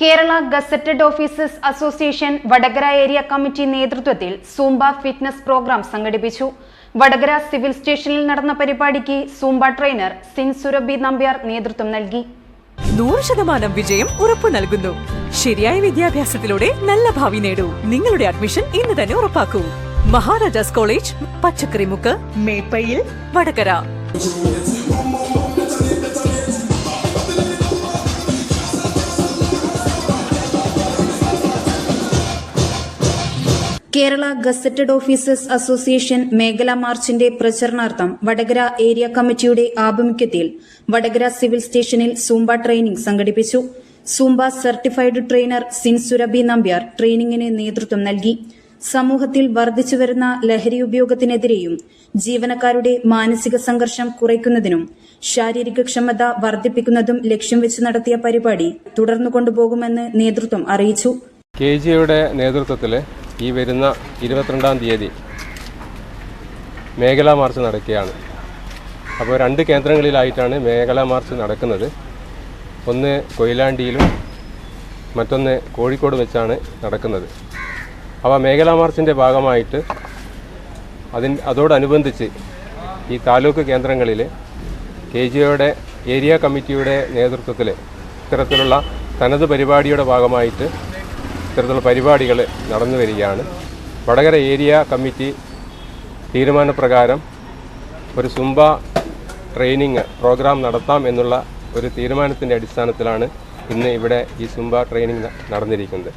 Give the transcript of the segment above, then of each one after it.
Kerala gazetted officers association Vadakara area committee നേതൃത്വത്തിൽ Zumba fitness programme സംഘടിപ്പിച്ചു. Vadakara civil സ്റ്റേഷനിൽ നടന്ന പരിപാടിക്ക് Zumba trainer sin Surabhi Nambiar നേതൃത്വം നൽകി. നൂറ് ശതമാനം വിജയം ഉറപ്പു നൽകുന്നു. ശരിയായ വിദ്യാഭ്യാസത്തിലൂടെ നല്ല ഭാവി നേടൂ. നിങ്ങളുടെ അഡ്മിഷൻ ഇന്ന് തന്നെ ഉറപ്പാക്കൂ. Maharajas college Pachakkarimukku Meppayil Vadakara. Kerala gazetted officers association മേഖലാ മാർച്ചിന്റെ പ്രചരണാർത്ഥം വടകര ഏരിയ കമ്മിറ്റിയുടെ ആഭിമുഖ്യത്തിൽ വടകര സിവിൽ സ്റ്റേഷനിൽ സൂംബ ട്രെയിനിംഗ് സംഘടിപ്പിച്ചു. സൂംബ സർട്ടിഫൈഡ് ട്രെയിനർ സിൻ സുരബി നമ്പ്യാർ ട്രെയിനിങ്ങിന് നേതൃത്വം നൽകി. സമൂഹത്തിൽ വർദ്ധിച്ചുവരുന്ന ലഹരി ഉപയോഗത്തിനെതിരെയും ജീവനക്കാരുടെ മാനസിക സംഘർഷം കുറയ്ക്കുന്നതിനും ശാരീരിക ക്ഷമത വർദ്ധിപ്പിക്കുന്നതും ലക്ഷ്യം വെച്ച് നടത്തിയ പരിപാടി തുടർന്നു കൊണ്ടുപോകുമെന്ന് നേതൃത്വം അറിയിച്ചു. കെ ജിയുടെ നേതൃത്വത്തിൽ ഈ വരുന്ന ഇരുപത്തിരണ്ടാം തീയതി മേഖലാ മാർച്ച് നടക്കുകയാണ്. അപ്പോൾ രണ്ട് കേന്ദ്രങ്ങളിലായിട്ടാണ് മേഖലാ മാർച്ച് നടക്കുന്നത്. ഒന്ന് കൊയിലാണ്ടിയിലും മറ്റൊന്ന് കോഴിക്കോട് വെച്ചാണ് നടക്കുന്നത്. അപ്പോൾ മേഖലാ മാർച്ചിന്റെ ഭാഗമായിട്ട് അതിൻ അതോടനുബന്ധിച്ച് ഈ താലൂക്ക് കേന്ദ്രങ്ങളിൽ കെ ജിയുടെ ഏരിയ കമ്മിറ്റിയുടെ നേതൃത്വത്തിൽ ഇത്തരത്തിലുള്ള തനത് പരിപാടിയുടെ ഭാഗമായിട്ട് ഇത്തരത്തിലുള്ള പരിപാടികൾ നടന്നു വരികയാണ്. വടകര ഏരിയ കമ്മിറ്റി തീരുമാനപ്രകാരം ഒരു സുംബ ട്രെയിനിങ് പ്രോഗ്രാം നടത്താം എന്നുള്ള ഒരു തീരുമാനത്തിന്റെ അടിസ്ഥാനത്തിലാണ് ഇന്ന് ഇവിടെ ഈ സുംബ ട്രെയിനിങ് നടന്നിരിക്കുന്നത്.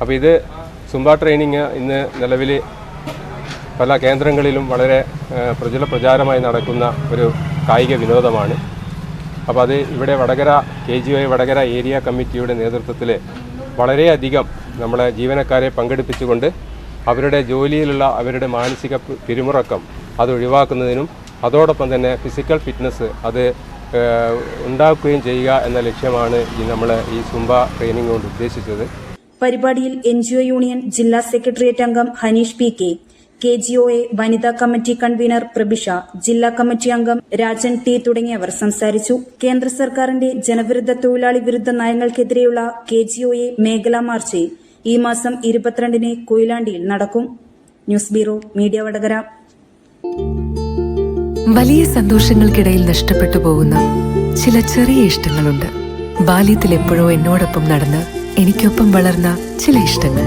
അപ്പോൾ ഇത് സുംബ ട്രെയിനിങ് ഇന്ന് നിലവിൽ പല കേന്ദ്രങ്ങളിലും വളരെ പ്രചുര പ്രചാരമായി നടക്കുന്ന ഒരു കായിക വിനോദമാണ്. അപ്പോൾ അത് ഇവിടെ Vadakara K G Y Vadakara area കമ്മിറ്റിയുടെ നേതൃത്വത്തിൽ വളരെയധികം നമ്മളെ ജീവനക്കാരെ പങ്കെടുപ്പിച്ചുകൊണ്ട് അവരുടെ ജോലിയിലുള്ള അവരുടെ മാനസിക പിരിമുറക്കം അത് ഒഴിവാക്കുന്നതിനും അതോടൊപ്പം തന്നെ ഫിസിക്കൽ ഫിറ്റ്നസ് അത് ഉണ്ടാക്കുകയും ചെയ്യുക എന്ന ലക്ഷ്യമാണ് ഈ നമ്മൾ ഈ സുംബ ട്രെയിനിങ് കൊണ്ട് ഉദ്ദേശിച്ചത്. പരിപാടിയിൽ എൻ യൂണിയൻ ജില്ലാ സെക്രട്ടേറിയറ്റ് അംഗം Haneesh P K. K G O A വനിതാ കമ്മിറ്റി കൺവീനർ പ്രബിഷ ജില്ലാ കമ്മിറ്റി അംഗം രാജൻ ടി തുടങ്ങിയവർ സംസാരിച്ചു. കേന്ദ്ര സർക്കാരിന്റെ ജനവിരുദ്ധ തൊഴിലാളി വിരുദ്ധ നയങ്ങൾക്കെതിരെയുള്ള കെ ജി ഒ എ മേഖലാ മാർച്ച് ഈ മാസം ഇരുപത്തിരണ്ടിന് കൊയിലാണ്ടിയിൽ നടക്കും. News bureau media Vadakara. വലിയ സന്തോഷങ്ങൾക്കിടയിൽ നഷ്ടപ്പെട്ടു പോകുന്ന ചില ചെറിയ ഇഷ്ടങ്ങളുണ്ട്. ബാല്യത്തിൽ എപ്പോഴോ എന്നോടൊപ്പം നടന്ന് എനിക്കൊപ്പം വളർന്ന ചില ഇഷ്ടങ്ങൾ.